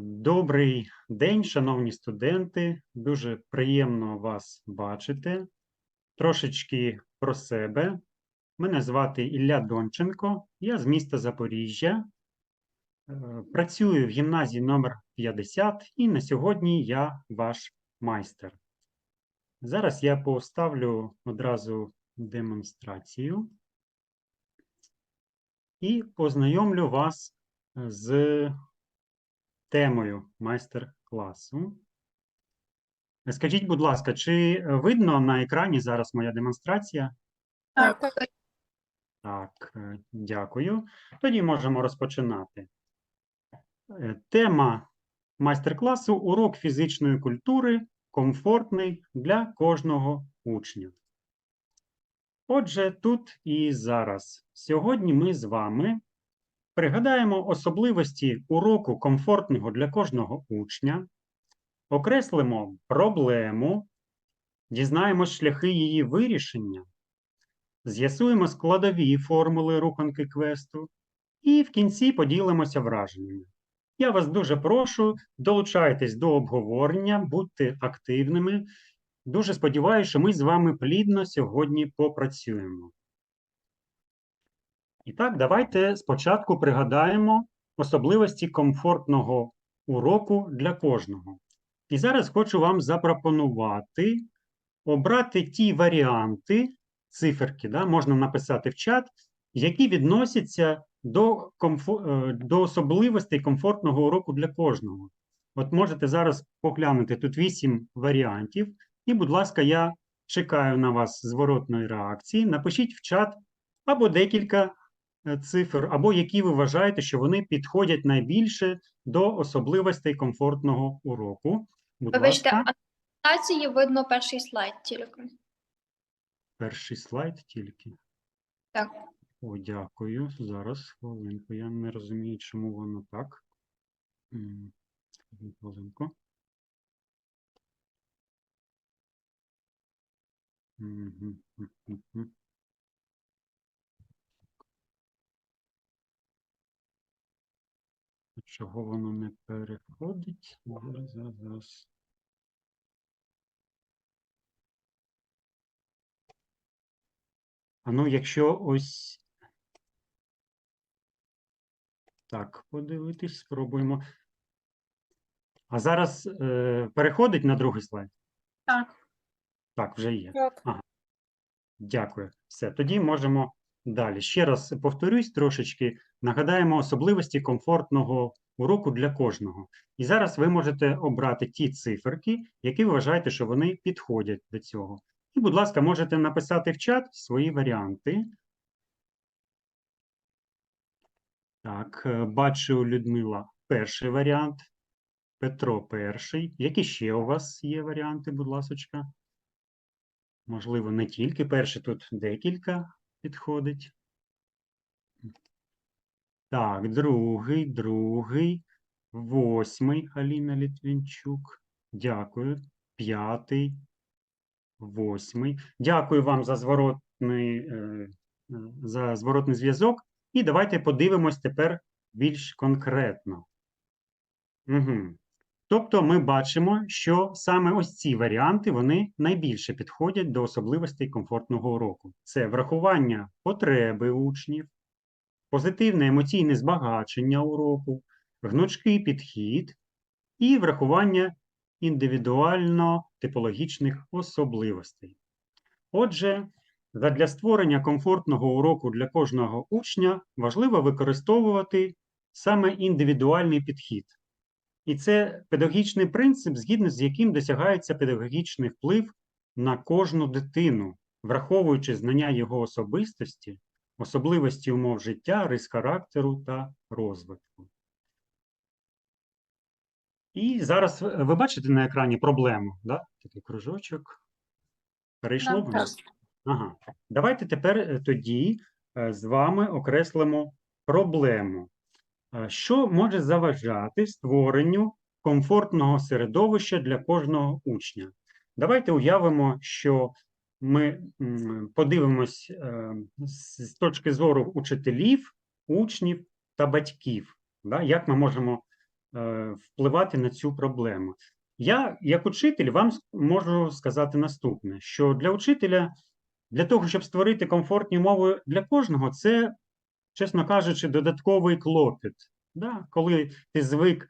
Добрий день, шановні студенти. Дуже приємно вас бачити. Трошечки про себе. Мене звати Ілля Донченко, я з міста Запоріжжя. Е, Працюю в гімназії номер 50 і на сьогодні я ваш майстер. Зараз я поставлю одразу демонстрацію і познайомлю вас з темою майстер-класу. Скажіть, будь ласка, чи видно на екрані зараз моя демонстрація? Так, Так, е, дякую. Тоді можемо розпочинати. Е, Тема майстер-класу урок фізичної культури комфортний для кожного учня. Отже, тут і зараз. Сьогодні ми з вами пригадаємо особливості уроку комфортного для кожного учня, окреслимо проблему, дізнаємось шляхи її вирішення, з'ясуємо складові формули руханки квесту і в кінці поділимося враженнями. Я вас дуже прошу, долучайтесь до обговорення, будьте активними. Дуже сподіваюся, що ми з вами плідно сьогодні попрацюємо. І так, давайте спочатку пригадаємо особливості комфортного уроку для кожного. І зараз хочу вам запропонувати обрати ті варіанти, циферки, да, можна написати в чат, які відносяться до, комфо... е, до особливостей комфортного уроку для кожного. От можете зараз поглянути тут 8 варіантів, і, будь ласка, я чекаю на вас зворотної реакції. Напишіть в чат або декілька цифр, або які ви вважаєте, що вони підходять найбільше до особливостей комфортного уроку. Будь Вибачте, ласка, а на презентації видно перший слайд тільки. перший слайд тільки. Так. О, дякую. Зараз хвилинку. Я не розумію, чому воно так. Хвилинку. Мгм, Чого воно не переходить? Зараз. А ну, якщо ось так, подивитись, спробуємо. А зараз е, переходить на другий слайд? Так. Так, вже є. Так. Дякую. Все, тоді можемо далі. Ще раз повторюсь трошечки, нагадаємо особливості комфортного уроку для кожного. І зараз ви можете обрати ті циферки, які вважаєте, що вони підходять до цього. І, будь ласка, можете написати в чат свої варіанти. Так, е, бачу, Людмила, перший варіант. Петро перший. Які ще у вас є варіанти, будь ласочка? Можливо, не тільки перший, тут декілька підходить. Так, другий, другий, восьмий Аліна Літвінчук. Дякую. П'ятий, восьмий. Дякую вам за зворотний, е, е, за зворотний зв'язок. І давайте подивимось тепер більш конкретно. Угу. Тобто ми бачимо, що саме ось ці варіанти вони найбільше підходять до особливостей комфортного уроку. Це врахування потреби учнів, позитивне емоційне збагачення уроку, гнучкий підхід і врахування індивідуально-типологічних особливостей. Отже, для створення комфортного уроку для кожного учня важливо використовувати саме індивідуальний підхід. І це педагогічний принцип, згідно з яким досягається педагогічний вплив на кожну дитину, враховуючи знання його особистості, особливості умов життя, рис характеру та розвитку. І зараз ви- ви бачите на екрані проблему, да? такий кружочок. Перейшло воно? так. Ага. Давайте тепер е, тоді е, з вами окреслимо проблему. Е, Що може заважати створенню комфортного середовища для кожного учня? Давайте уявимо, що ми подивимось е, з точки зору учителів, учнів та батьків. Да? Як ми можемо е, впливати на цю проблему. Я, як учитель, вам можу сказати наступне: що для учителя, для того, щоб створити комфортні умови для кожного, це, чесно кажучи, додатковий клопіт. Да? Коли ти звик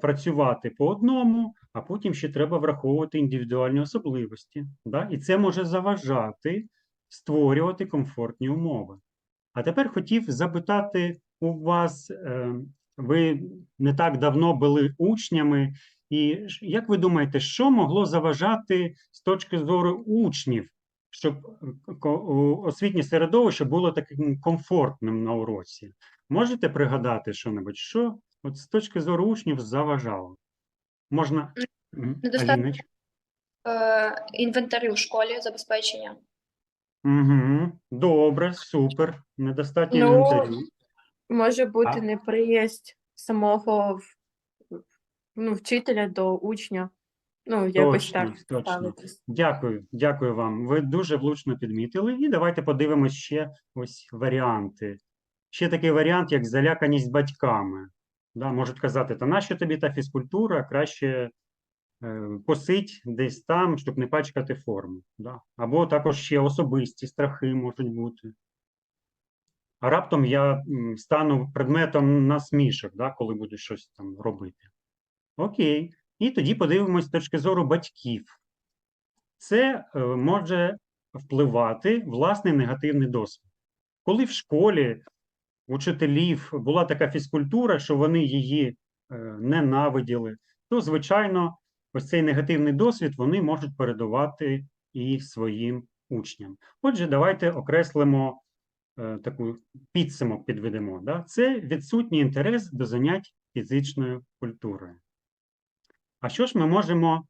працювати по одному, а потім ще треба враховувати індивідуальні особливості. Да? І це може заважати створювати комфортні умови. А тепер хотів запитати у вас, е, ви не так давно були учнями, і як ви думаєте, що могло заважати з точки зору учнів, щоб е, освітнє середовище було таким комфортним на уроці? Можете пригадати що-небудь, що от з точки зору учнів заважало? Можна. Недостатньо Е, інвентарю в школі забезпечення. Угу. Добре, супер. Недостатньо Ну, інвентарю. Може бути А? неприязнь самого в- ну, вчителя до учня. Ну, якось Точно, так точно. ставитись. Дякую, дякую вам. Ви дуже влучно підмітили. І давайте подивимось ще ось варіанти. Ще такий варіант, як заляканість батьками. Да, можуть казати, та нащо тобі та фізкультура, краще е, посидь десь там, щоб не пачкати форму. Да. Або також ще особисті страхи можуть бути. А раптом я стану предметом насмішок, да, коли буду щось там робити. Окей. І тоді подивимось з точки зору батьків. Це е, може впливати власний негативний досвід. Коли в школі у вчителів була така фізкультура, що вони її е, ненавиділи, то, звичайно, ось цей негативний досвід вони можуть передавати і своїм учням. Отже, давайте окреслимо е, таку підсумок підведемо. Да? Це відсутній інтерес до занять фізичною культурою. А що ж ми можемо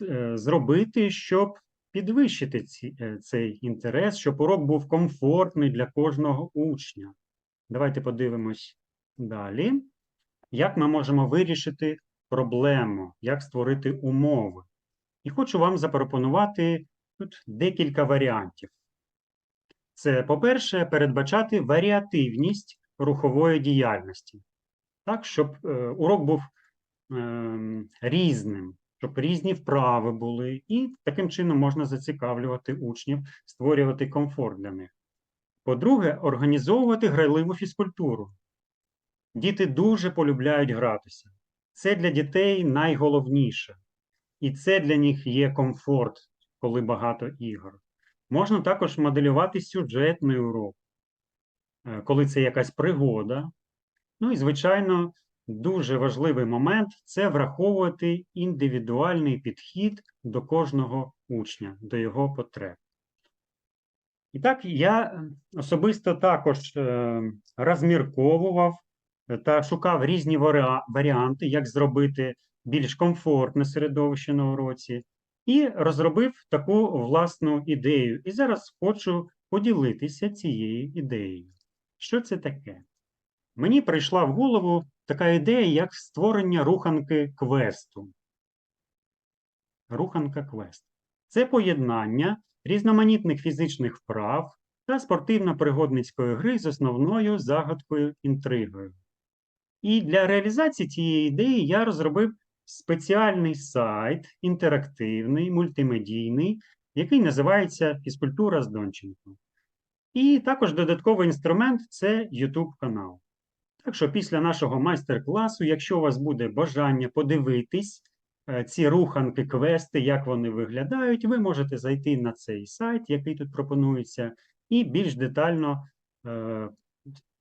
е, зробити, щоб підвищити ці, цей інтерес, щоб урок був комфортний для кожного учня? Давайте подивимось далі. Як ми можемо вирішити проблему, як створити умови? І хочу вам запропонувати тут декілька варіантів. Це, по-перше, передбачати варіативність рухової діяльності, так, щоб е, урок був ем, різним, щоб різні вправи були, і таким чином можна зацікавлювати учнів, створювати комфорт для них. По-друге, організовувати грайливу фізкультуру. Діти дуже полюбляють гратися. Це для дітей найголовніше. І це для них є комфорт, коли багато ігор. Можна також моделювати сюжетний урок, е, коли це якась пригода. Ну і, звичайно, дуже важливий момент це враховувати індивідуальний підхід до кожного учня, до його потреб. І так, я е, особисто також е, розмірковував е, та шукав різні варіанти, як зробити більш комфортне середовище на уроці, і розробив таку власну ідею. І зараз хочу поділитися цією ідеєю. Що це таке? Мені прийшла в голову така ідея, як створення руханки квесту. Руханка квест. Це поєднання різноманітних фізичних вправ та спортивно-пригодницької гри з основною загадкою інтригою. І для реалізації цієї ідеї я розробив спеціальний сайт, інтерактивний, мультимедійний, який називається Фізкультура з Донченко. І також додатковий інструмент це YouTube канал. Так що після нашого майстер-класу, якщо у вас буде бажання подивитись ці руханки, квести, як вони виглядають, ви можете зайти на цей сайт, який тут пропонується, і більш детально е,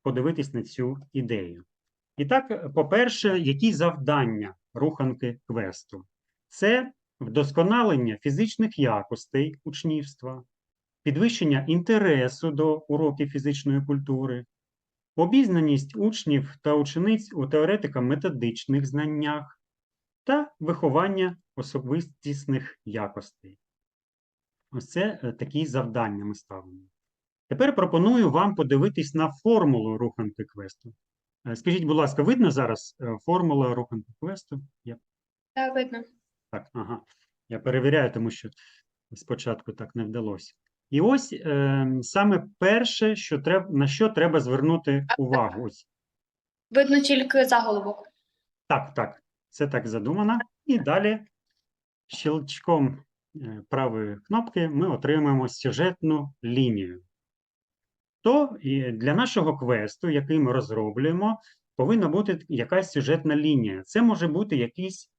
подивитись на цю ідею. І так, е, по-перше, які завдання руханки квесту? Це вдосконалення фізичних якостей учнівства, підвищення інтересу до уроків фізичної культури, обізнаність учнів та учениць у теоретико-методичних знаннях та виховання особистісних якостей. Ось це е, такі завдання ми ставимо. Тепер пропоную вам подивитись на формулу руханки квесту. Е, Скажіть, будь ласка, видно зараз е, формула руханки квесту? Я Так, видно. так, ага. Я перевіряю, тому що спочатку так не вдалося. І ось е, саме перше, що треб, на що треба звернути увагу. Ось Видно тільки заголовок. Так, так, це так задумано. І далі щелчком е, правої кнопки ми отримаємо сюжетну лінію. То для нашого квесту, який ми розроблюємо, повинна бути якась сюжетна лінія. Це може бути якийсь,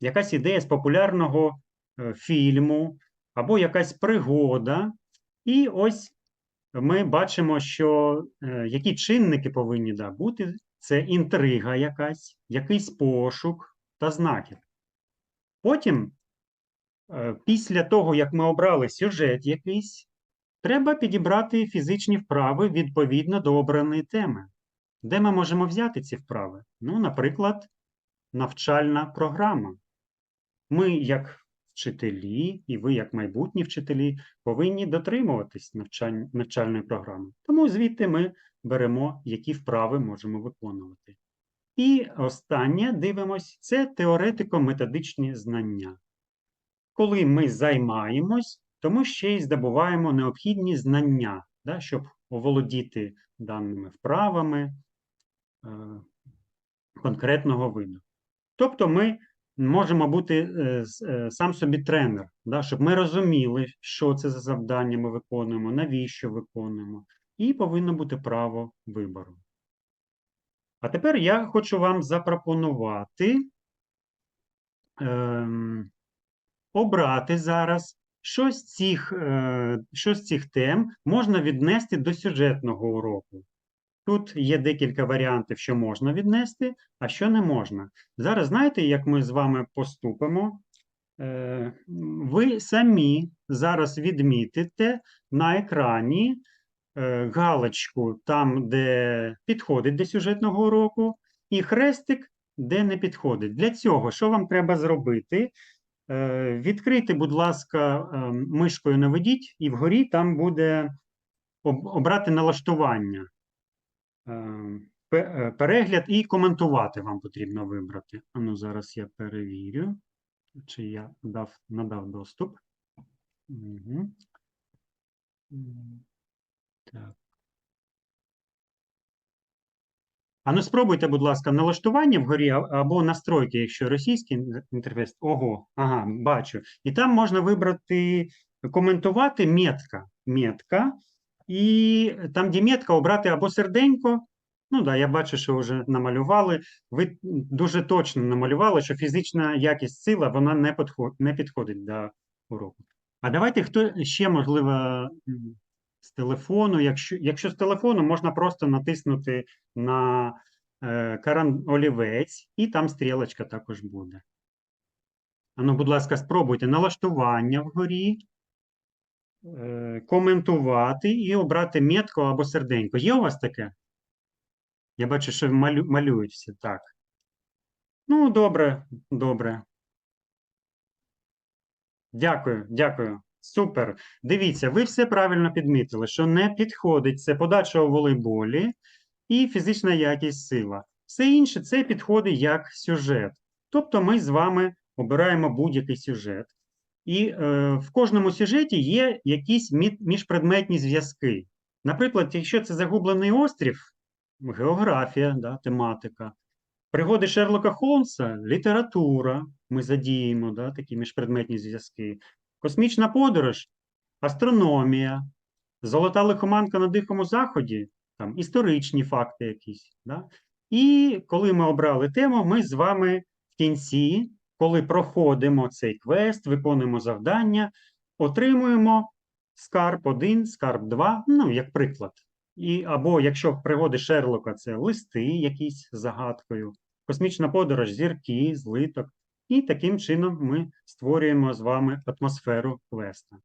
якась ідея з популярного е, фільму або якась пригода. І ось ми бачимо, що е, які чинники повинні да, бути. Це інтрига якась, якийсь пошук та знаків. Потім, е, після того, як ми обрали сюжет якийсь, треба підібрати фізичні вправи відповідно до обраної теми. Де ми можемо взяти ці вправи? Ну, наприклад, навчальна програма. Ми, як вчителі, і ви, як майбутні вчителі, повинні дотримуватись навчальної програми. Тому звідти ми беремо, які вправи можемо виконувати. І останнє дивимось це теоретико-методичні знання. Коли ми займаємось, то ми ще й здобуваємо необхідні знання, да, щоб оволодіти даними вправами е, конкретного виду. Тобто ми можемо бути е, е, сам собі тренер, да, щоб ми розуміли, що це за завдання ми виконуємо, навіщо виконуємо, і повинно бути право вибору. А тепер я хочу вам запропонувати ем, обрати зараз, що з цих, е, що з цих тем можна віднести до сюжетного уроку. Тут є декілька варіантів, що можна віднести, а що не можна. Зараз знаєте, як ми з вами поступимо? Е, Ви самі зараз відмітите на екрані е, галочку там, де підходить до сюжетного уроку, і хрестик, де не підходить. Для цього що вам треба зробити? Е, Відкрийте, будь ласка, е, мишкою наведіть, і вгорі там буде обрати налаштування. Е, пе- е, Перегляд і коментувати вам потрібно вибрати. Ану, зараз я перевірю, чи я дав, надав доступ. Угу. Так. А ну спробуйте, будь ласка, налаштування вгорі або настройки, якщо російський ін- інтерфейс. Ого, ага, бачу. І там можна вибрати коментувати метка. Метка. І там, де метка, обрати або серденько. Ну да, я бачу, що вже намалювали. Ви дуже точно намалювали, що фізична якість сила вона не, підход, не підходить до уроку. А давайте хто ще, можливо, з телефону. Якщо, якщо з телефону, можна просто натиснути на е, каран олівець, і там стрілочка також буде. Ану, будь ласка, спробуйте налаштування вгорі, е, коментувати і обрати метку або серденько. Є у вас таке? Я бачу, що малю, малюють всі так. Ну, добре, добре. Дякую, дякую. Супер. Дивіться, ви все правильно підмітили, що не підходить це подача у волейболі і фізична якість сила. Все інше це підходить як сюжет. Тобто ми з вами обираємо будь-який сюжет. І е, в кожному сюжеті є якісь міжпредметні зв'язки. Наприклад, якщо це загублений острів, географія, да, тематика. Пригоди Шерлока Холмса, література, ми задіємо да, такі міжпредметні зв'язки. Космічна подорож, астрономія, золота лихоманка на Дикому Заході, там історичні факти якісь. Да? І коли ми обрали тему, ми з вами в кінці, коли проходимо цей квест, виконуємо завдання, отримуємо скарб 1, скарб 2, ну, як приклад. І, або якщо пригоди Шерлока це листи якісь з загадкою, космічна подорож, зірки, злиток. І таким чином ми створюємо з вами атмосферу квеста.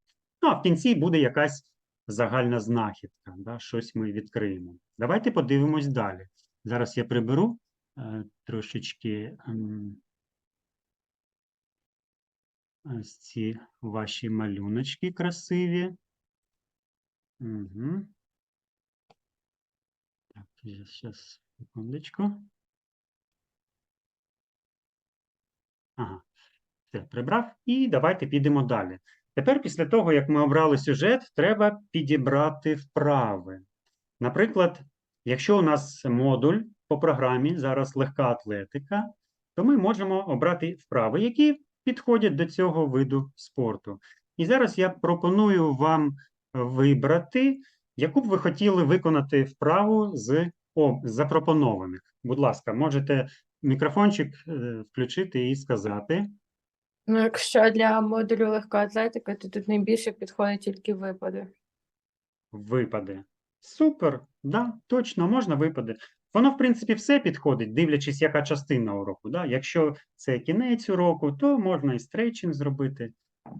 Ну, а в кінці буде якась загальна знахідка, да, щось ми відкриємо. Давайте подивимось далі. Зараз я приберу е, трошечки ось ці ваші малюночки красиві. Угу. Так, зараз, секундочку. Ага, все, прибрав. І давайте підемо далі. Тепер, після того, як ми обрали сюжет, треба підібрати вправи. Наприклад, якщо у нас модуль по програмі, зараз легка атлетика, то ми можемо обрати вправи, які підходять до цього виду спорту. І зараз я пропоную вам вибрати, яку б ви хотіли виконати вправу з запропонованих. Будь ласка, можете мікрофончик е, включити і сказати. Ну, якщо для модулю легка атлетика, то тут найбільше підходять тільки випади. Випади. Супер, да, точно, можна випади. Воно, в принципі, все підходить, дивлячись, яка частина уроку. Да? Якщо це кінець уроку, то можна і стрейчинг зробити,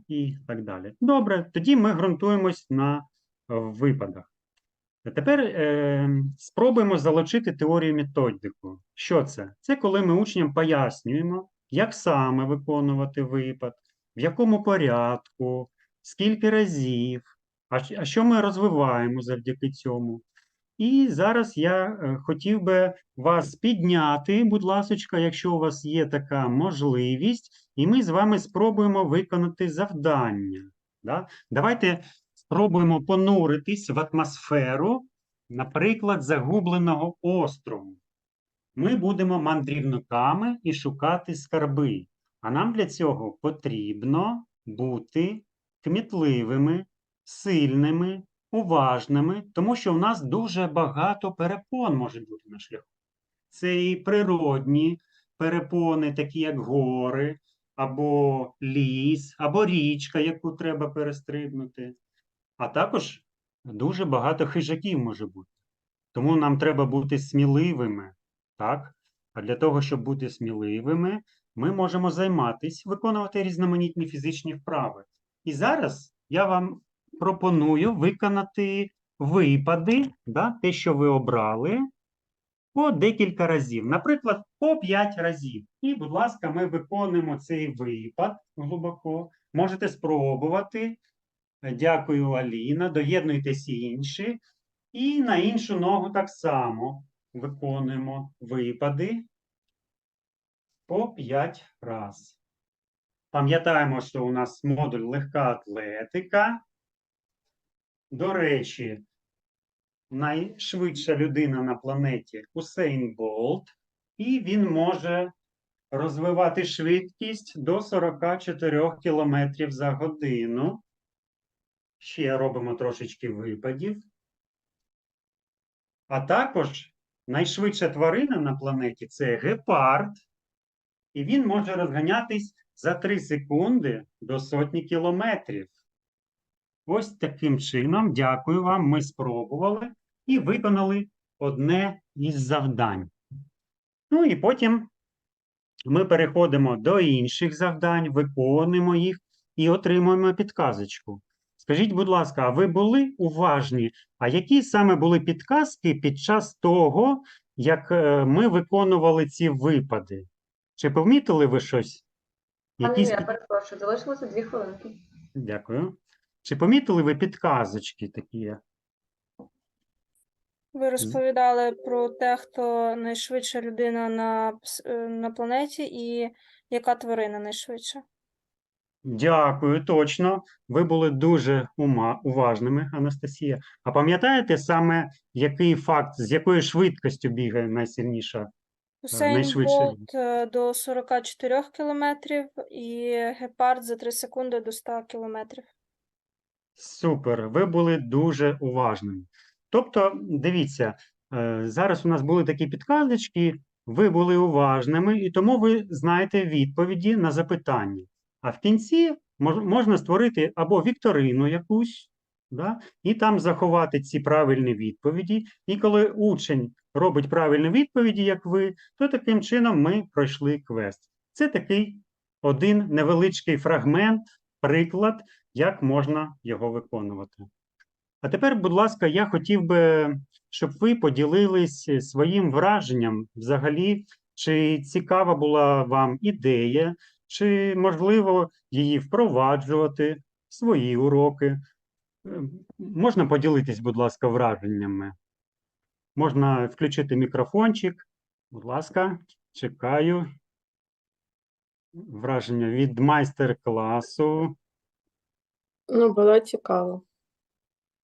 і так далі. Добре, тоді ми ґрунтуємось на випадах. А Тепер е, спробуємо залучити теорію методику. Що це? Це коли ми учням пояснюємо, як саме виконувати випад, в якому порядку, скільки разів, а, що ми розвиваємо завдяки цьому. І зараз я е, хотів би вас підняти, будь ласочка, якщо у вас є така можливість, і ми з вами спробуємо виконати завдання. Да? Давайте спробуємо понуритись в атмосферу, наприклад, загубленого острову. Ми будемо мандрівниками і шукати скарби. А нам для цього потрібно бути кмітливими, сильними, уважними, тому що в нас дуже багато перепон може бути на шляху. Це і природні перепони, такі як гори, або ліс, або річка, яку треба перестрибнути. А також дуже багато хижаків може бути. Тому нам треба бути сміливими, так? А для того, щоб бути сміливими, ми можемо займатися, виконувати різноманітні фізичні вправи. І зараз я вам пропоную виконати випади, да, те, що ви обрали, по декілька разів. Наприклад, по 5 разів. І, будь ласка, ми виконуємо цей випад глибоко. Можете спробувати. Дякую, Аліна. Доєднуйтесь інші. І на іншу ногу так само виконуємо випади по 5 раз. Пам'ятаємо, що у нас модуль легка атлетика. До речі, найшвидша людина на планеті Усейн Болт, і він може розвивати швидкість до 44 км за годину. Ще робимо трошечки випадів. А також найшвидша тварина на планеті це гепард, і він може розганятись за 3 секунди до сотні кілометрів. Ось таким чином, дякую вам, ми спробували і виконали одне із завдань. Ну і потім ми переходимо до інших завдань, виконуємо їх і отримуємо підказочку. Скажіть, будь ласка, а ви були уважні? А які саме були підказки під час того, як е, ми виконували ці випади? Чи помітили ви щось? Пане Якісь я перепрошую, залишилося дві хвилинки. Дякую. Чи помітили ви підказочки такі? Ви розповідали про те, хто найшвидша людина на, е, на планеті і яка тварина найшвидша. Дякую, точно. Ви були дуже ума, уважними, Анастасія. А пам'ятаєте саме, який факт, з якою швидкістю бігає найсильніша? Усейн найшвидша Болт е, до 44 кілометрів і гепард за 3 секунди до 100 кілометрів. Супер, ви були дуже уважними. Тобто, дивіться, е, зараз у нас були такі підказочки, ви були уважними, і тому ви знаєте відповіді на запитання. А в кінці можна створити або вікторину якусь, да, і там заховати ці правильні відповіді. І коли учень робить правильні відповіді, як ви, то таким чином ми пройшли квест. Це такий один невеличкий фрагмент, приклад як можна його виконувати. А тепер, будь ласка, я хотів би, щоб ви поділились своїм враженням взагалі, чи цікава була вам ідея, чи можливо її впроваджувати свої уроки. Е, Можна поділитись, будь ласка, враженнями. Можна включити мікрофончик. Будь ласка, чекаю. Враження від майстер-класу. Ну, було цікаво.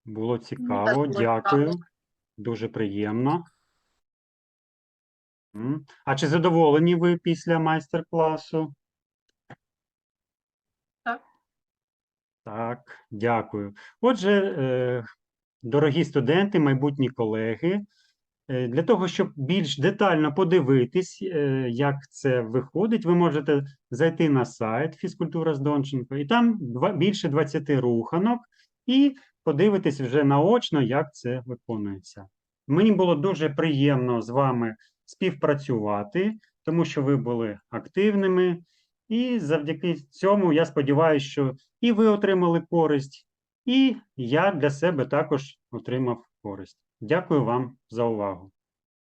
Було цікаво, було дякую. цікаво. Дуже приємно. А чи задоволені ви після майстер-класу? Так. Так, дякую. Отже, е, дорогі студенти, майбутні колеги, е, для того, щоб більш детально подивитись, е, як це виходить, ви можете зайти на сайт Фізкультура з Донченко, і там більше 20 руханок, і подивитись вже наочно, як це виконується. Мені було дуже приємно з вами співпрацювати, тому що ви були активними, і завдяки цьому я сподіваюся, що і ви отримали користь, і я для себе також отримав користь. Дякую вам за увагу.